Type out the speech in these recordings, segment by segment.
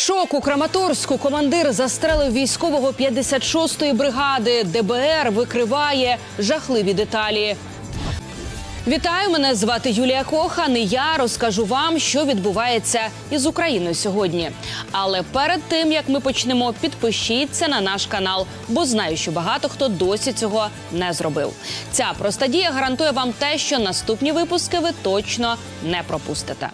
Шок у Краматорську командир застрелив військового 56-ї бригади. ДБР викриває жахливі деталі. Вітаю, мене звати Юлія Кохан. і Я розкажу вам, що відбувається із Україною сьогодні. Але перед тим як ми почнемо, підпишіться на наш канал, бо знаю, що багато хто досі цього не зробив. Ця проста дія гарантує вам те, що наступні випуски ви точно не пропустите.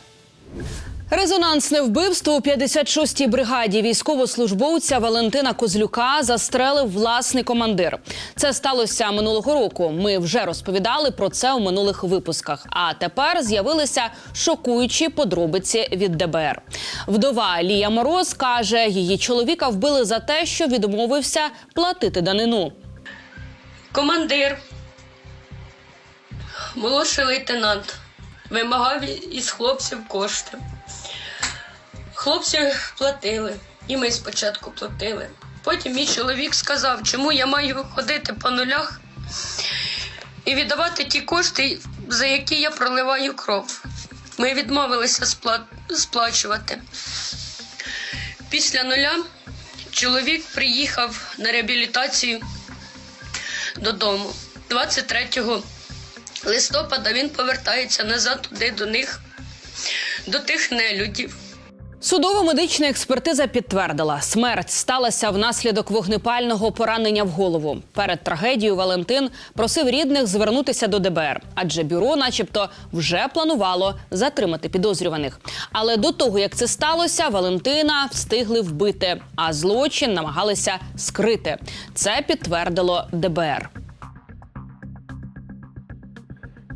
Резонансне вбивство у 56-й бригаді військовослужбовця Валентина Козлюка застрелив власний командир. Це сталося минулого року. Ми вже розповідали про це у минулих випусках. А тепер з'явилися шокуючі подробиці від ДБР. Вдова Лія Мороз каже, її чоловіка вбили за те, що відмовився платити данину. Командир, молодший лейтенант, вимагав із хлопців кошти. Хлопці платили, і ми спочатку платили. Потім мій чоловік сказав, чому я маю ходити по нулях і віддавати ті кошти, за які я проливаю кров. Ми відмовилися спла- сплачувати. Після нуля чоловік приїхав на реабілітацію додому. 23 листопада він повертається назад туди до них, до тих нелюдів. Судово-медична експертиза підтвердила, смерть сталася внаслідок вогнепального поранення в голову. Перед трагедією Валентин просив рідних звернутися до ДБР, адже бюро, начебто, вже планувало затримати підозрюваних. Але до того як це сталося, Валентина встигли вбити, а злочин намагалися скрити. Це підтвердило ДБР.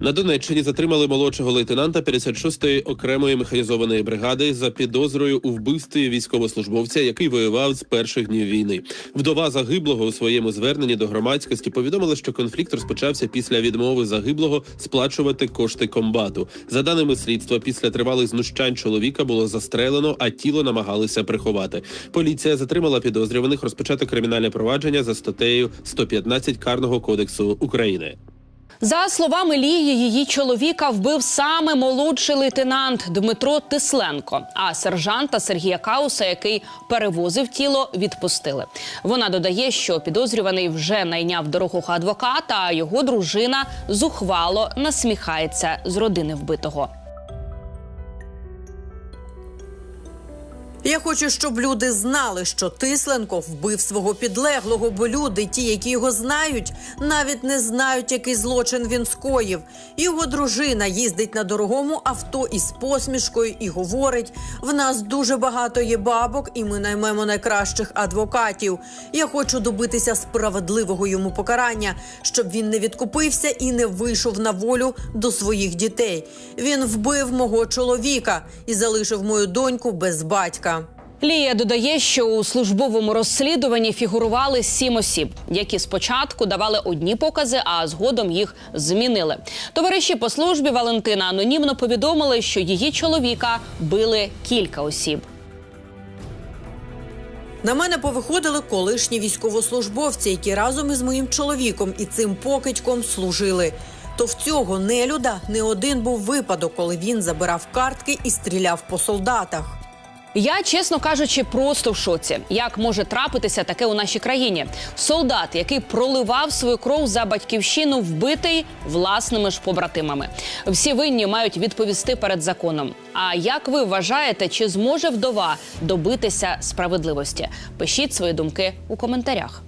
На Донеччині затримали молодшого лейтенанта 56-ї окремої механізованої бригади за підозрою у вбивстві військовослужбовця, який воював з перших днів війни. Вдова загиблого у своєму зверненні до громадськості повідомила, що конфлікт розпочався після відмови загиблого сплачувати кошти комбату. За даними слідства, після тривалих знущань чоловіка було застрелено, а тіло намагалися приховати. Поліція затримала підозрюваних розпочати кримінальне провадження за статтею 115 карного кодексу України. За словами Лії, її чоловіка вбив саме молодший лейтенант Дмитро Тисленко. А сержанта Сергія Кауса, який перевозив тіло, відпустили. Вона додає, що підозрюваний вже найняв дорогого адвоката, а його дружина зухвало насміхається з родини вбитого. Я хочу, щоб люди знали, що Тисленко вбив свого підлеглого, бо люди, ті, які його знають, навіть не знають, який злочин він скоїв. Його дружина їздить на дорогому авто із посмішкою і говорить: в нас дуже багато є бабок, і ми наймемо найкращих адвокатів. Я хочу добитися справедливого йому покарання, щоб він не відкупився і не вийшов на волю до своїх дітей. Він вбив мого чоловіка і залишив мою доньку без батька. Лія додає, що у службовому розслідуванні фігурували сім осіб, які спочатку давали одні покази, а згодом їх змінили. Товариші по службі Валентина анонімно повідомили, що її чоловіка били кілька осіб. На мене повиходили колишні військовослужбовці, які разом із моїм чоловіком і цим покидьком служили. То в цього нелюда не один був випадок, коли він забирав картки і стріляв по солдатах. Я, чесно кажучи, просто в шоці. Як може трапитися таке у нашій країні? Солдат, який проливав свою кров за батьківщину, вбитий власними ж побратимами. Всі винні мають відповісти перед законом. А як ви вважаєте, чи зможе вдова добитися справедливості? Пишіть свої думки у коментарях.